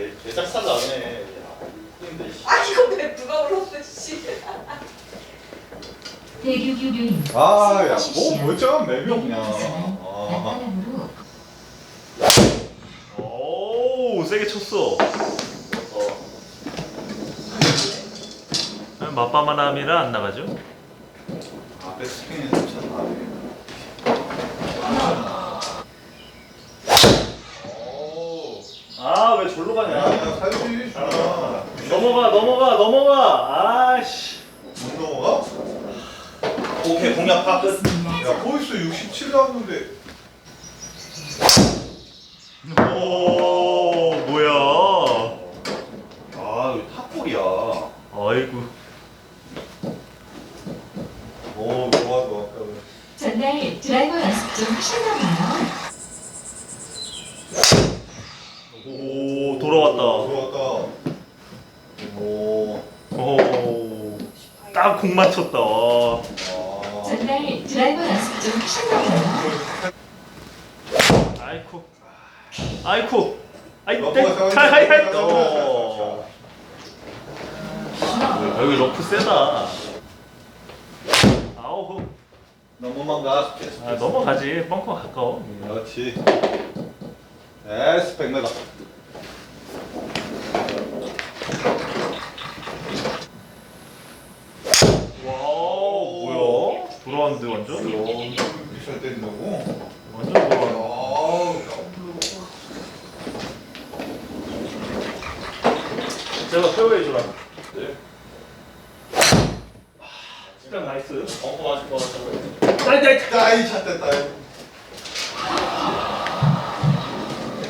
개, 개작살 나네. 근데 씨. 아 이거 왜 누가 불렀어 씨. 대규규류인 아, 야, 뭐, 뭐죠? 매명 그냥. 아, 낙하남으로 오 세게 쳤어. 어. 맞바마남이라 안 나가죠? 앞에 스피닝 참 나네. 오. 아 왜 절로 야, 가냐? 야, 살지. 아, 넘어가 넘어가 넘어가. 아씨. 못 넘어가? 오케이 공략 파 끝. 야, 보이스 67 나왔는데. 오 뭐야? 아 이거 탑볼이야. 아이고. 오, 좋아, 좋아. 전날 드라이버 연습 좀 하셨나봐요. 오 돌아왔다. 들어왔다. 오. 오. 딱 공 맞췄다. 와. 아. 전날 드라이버 연습 좀 하셨나봐요. 아이쿠. 아이쿠. 아이 러프가 땡. 세워져. 하이하이. 세워져. 어. 여기 러프 세다. 아우. 넘어만 가. 아, 넘어가지. 벙커 가까워. 그렇지. 에스, 100m. 와우 돌아왔는데 완전? 미션 때린다고? 완전 돌아왔네. 아우, 제가 페어웨이 줘라. 네. 시간 나이스. 엉거 맞을 것 같아. 나이 나이. 따이 찼다, 따이.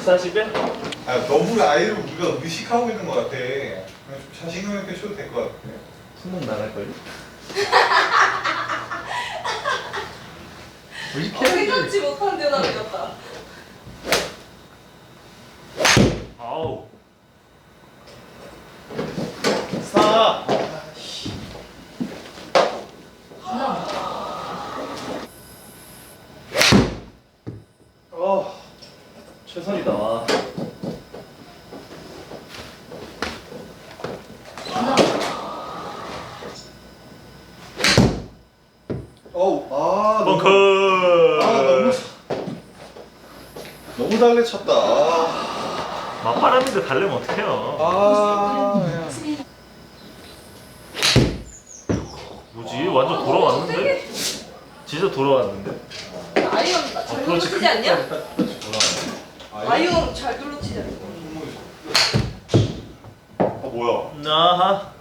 140에? 아, 너무 아이를 우리가 의식하고 있는 것 같아. 그냥 좀 자신감 있게 쳐도 될 것 같아. 수능 나갈 걸요? 어, 생각지 못한 밀었다. 아우. 사. 어. 최선이다. 어우, 아, 너무- 벙커. 아, 너무. 너무 달래 쳤다. 아, 맞바람인데 달래면 어떡해요? 아, 뭐지? 완전 돌아왔는데? 진짜 돌아왔는데? 아이언 잘 어, 눌러치지 않냐? 돌아왔네. 아이언 잘 눌러치지 않냐? 아, 뭐야? 아하.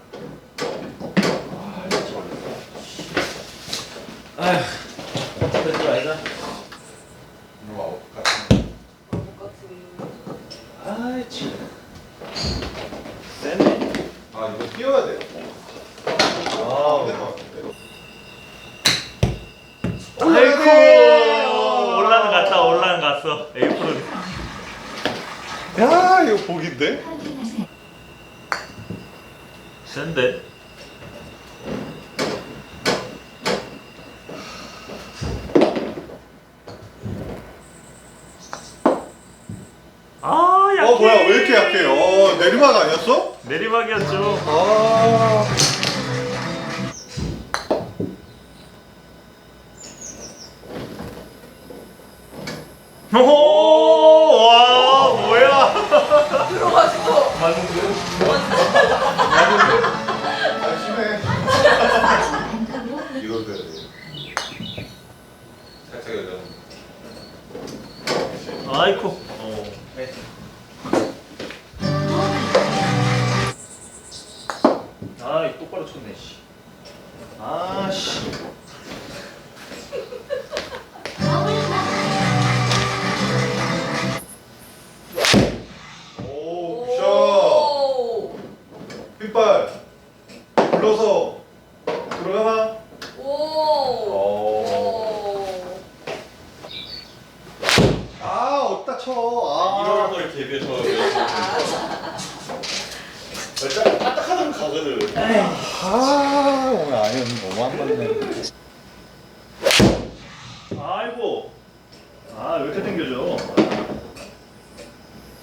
아휴. 되지 말자. 이거 아웃 같은. 똑같은. 아이, 참. 세네. 아, 이거 뛰어야 돼요. 아, 네, 맞습니다. 아이고. 올라는 갔다, 올라는 갔어. 에이프로. 야, 이거 복인데? 확인하세요. 센데? 아, 약해. 어, 뭐야, 왜 이렇게 약해? 어, 내리막 아니었어? 내리막이었죠. 아. 오, 와, 뭐야? 들어가지고 맞는데?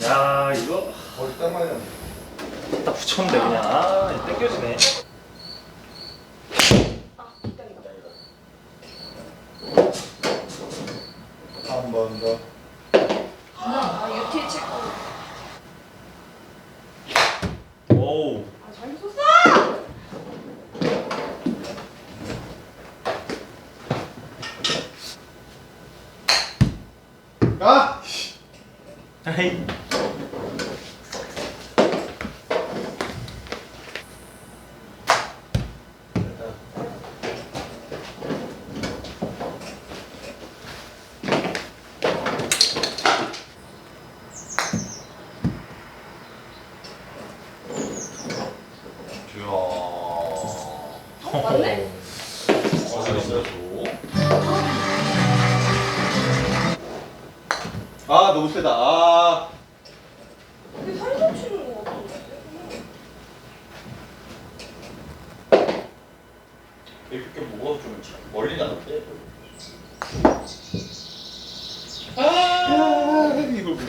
야, 이거. 머리 딱 맞아. 딱 붙였는데 그냥 아 땡겨지네 아, 뒷땅이다. 한 번 더. 아, 유틸 칠 거. 오우 아, 잘 쳤어! 아! 아이 이야. 어, 맞네? 어, 잘했어. 아 너무 세다. 아. 근데 살짝 치는 거 같은데? 이렇게 뭐가 좀 멀리 나는데.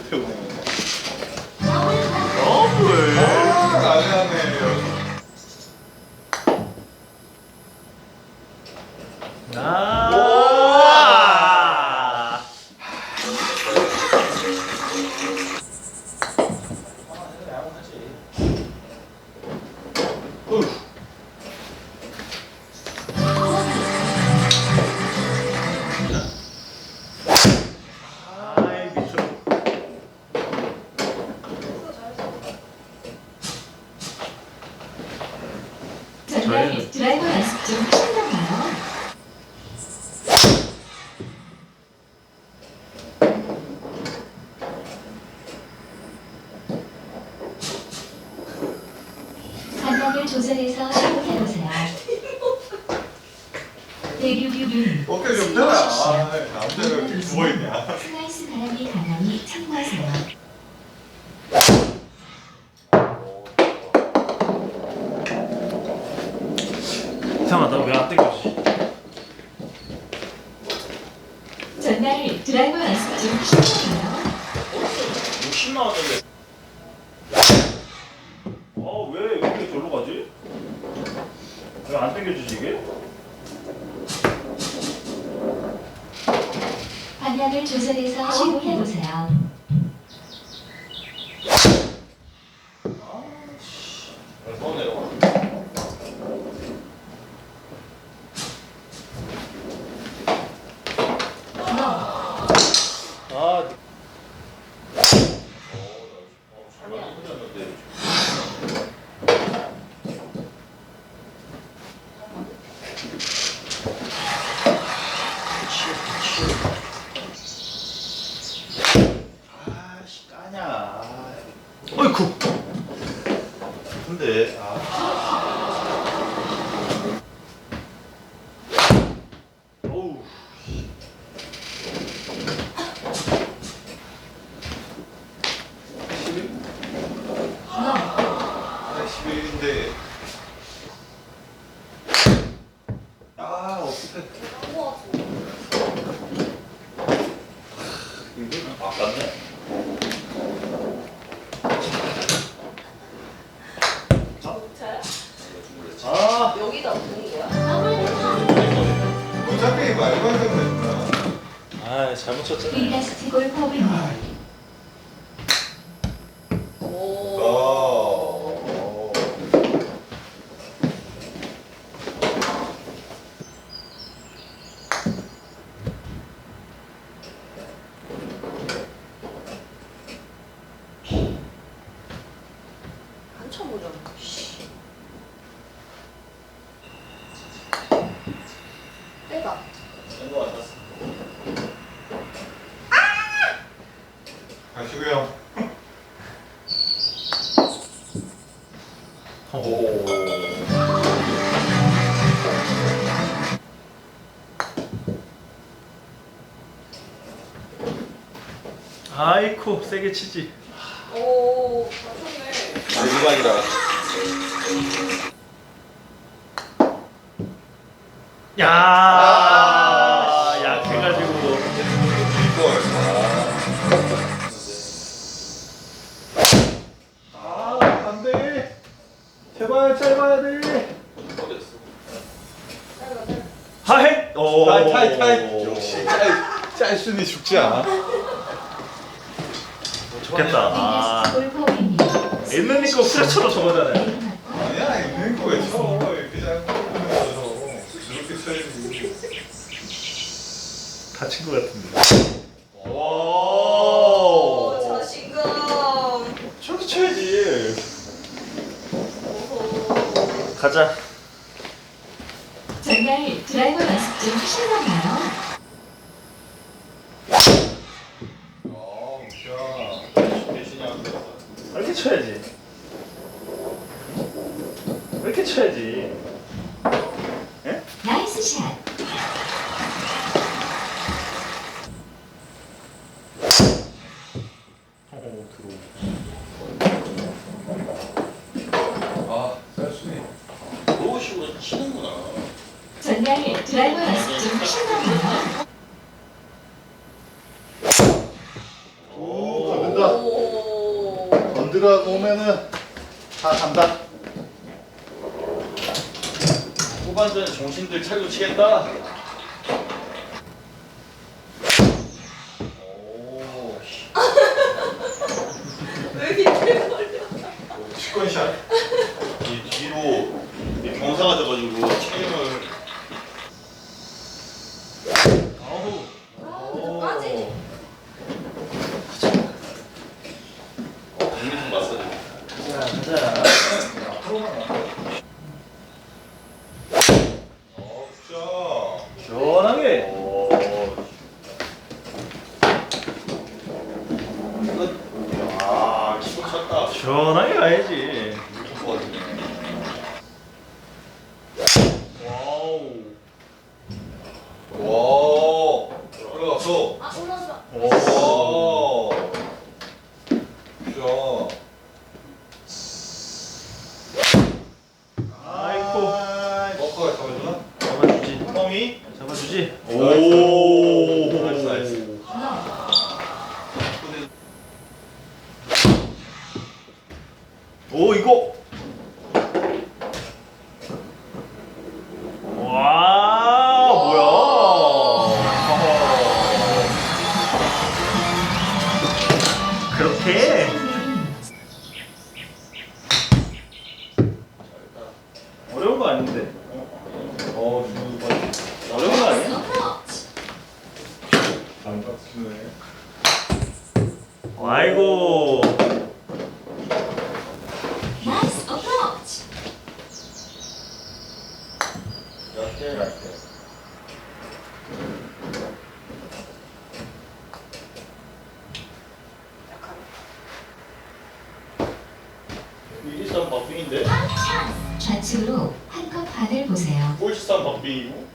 태우네. 전날 드라이버 연습 좀 하셨나 봐요. 吃。 아깝네. 아 여기다 두는 거야? 어차피 말만 하면 되니까. 아 잘못 쳤잖아 리다스트 골퍼입니 넣고 세게 치지. 오, 맞췄네. 일반이라. 야, 하이. 오. 타이 타이 타이. 역시 짤 짤순이 죽지 않아. 좋겠다. 아. 옛날 거 후레처럼 저거잖아요. 아니야 있는 거에서 이렇게 잘못해서 이렇게 써야지. 다친 것 같은데. 와. 가자. 전날 드라이버 연습 좀 하셨나봐요. 쳐야지. 들어오면은 다 간다. 후반전에 정신들 차고 치겠다. Lord 네, 제갈 때. 일일산 박빙인데? 아, 좌측으로 한컵 반을 보세요. 꼴시산 박빙이고.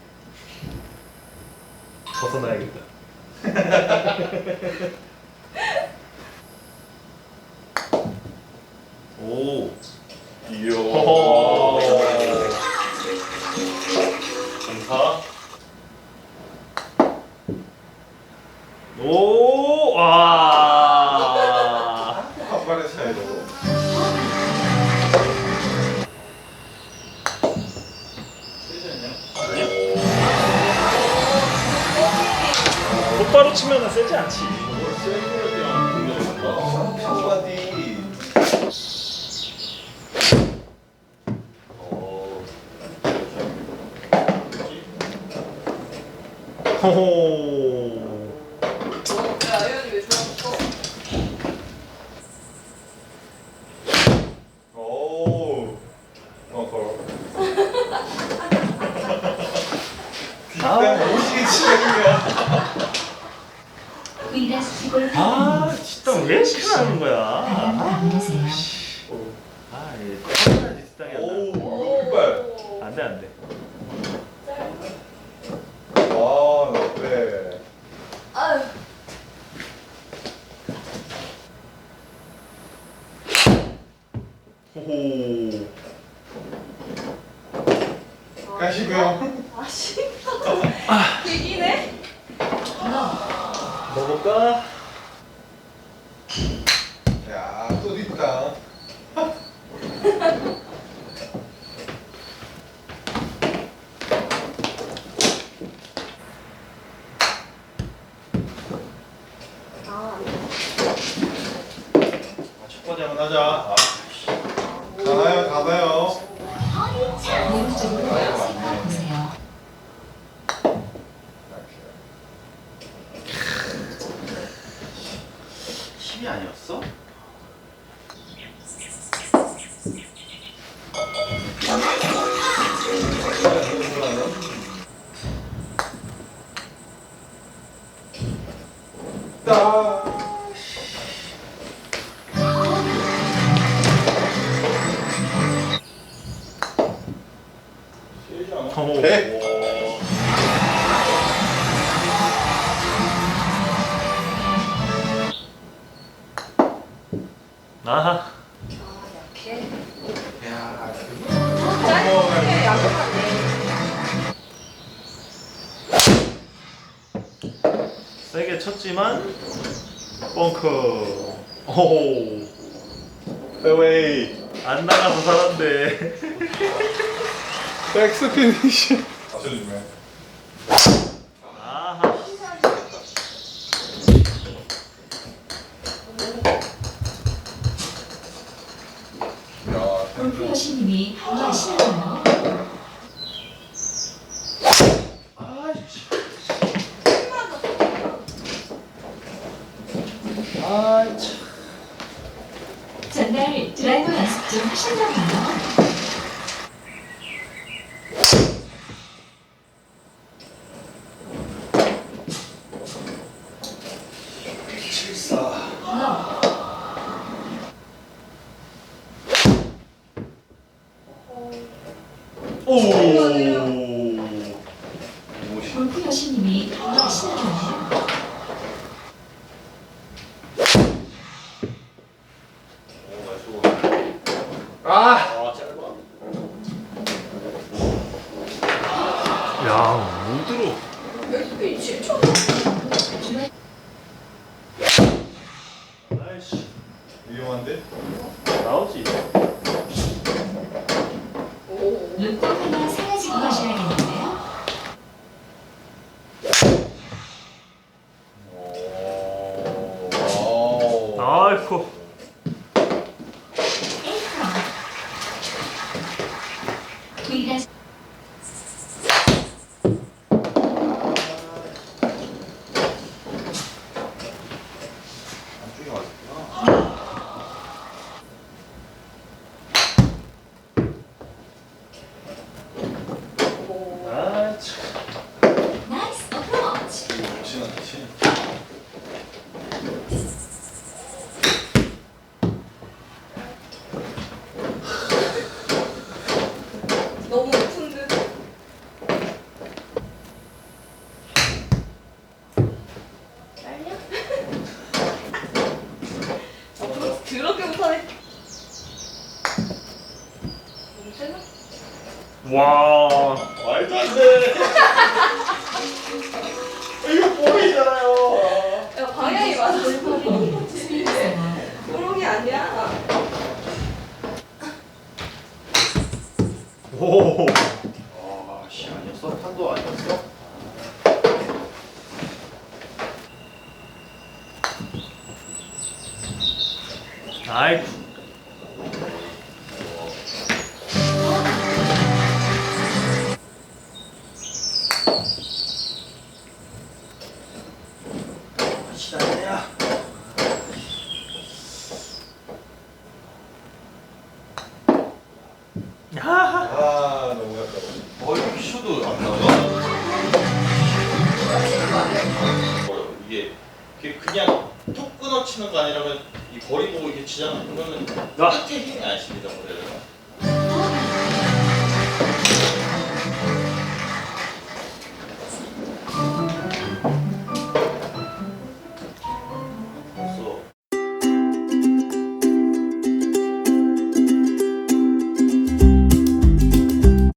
Ô! 아 진짜 왜 이렇게 하는 거야? 아, 씨. 아, 예. 아, 오, 오른발. 안돼 안돼. 아. 대기네? 먹을까? 세게 쳤지만 벙커. 오. 페웨이. 안 나가서 살았네. 백스 피니시. 맞춰주면. 아하. 야, 골프 여신님이 하시나요? 아, 참. 전날 드라이버 연습 좀 하셨나봐요. 오. 골프 여신님이 하시나요? 아, 아 짧아. 야, 못 들어. 여기 7초. 아이씨. 위험한데? 나오지. 오. 눈곱 하나 사라지고 가셔야겠는데요? 오. 아이고. 에이커. V가 안쪽에 맞았구나. 오. 아, 참. 나이스 어프로치. 치는 치. 너무 높은 듯. 딸려? 앞으로 더럽게 못하네. 너무 세나? 와. 말도 안 돼. 이거 볼이잖아요. 야 방향이 맞아. 그런 아니야. 오. 아, 씨 아니었어? 탄도 아니었어? 아이. 치는 거 아니라면 이 거리 보고 이렇게 치잖아. 그러면 아. 끝에 힘이 안 실리단 말이야.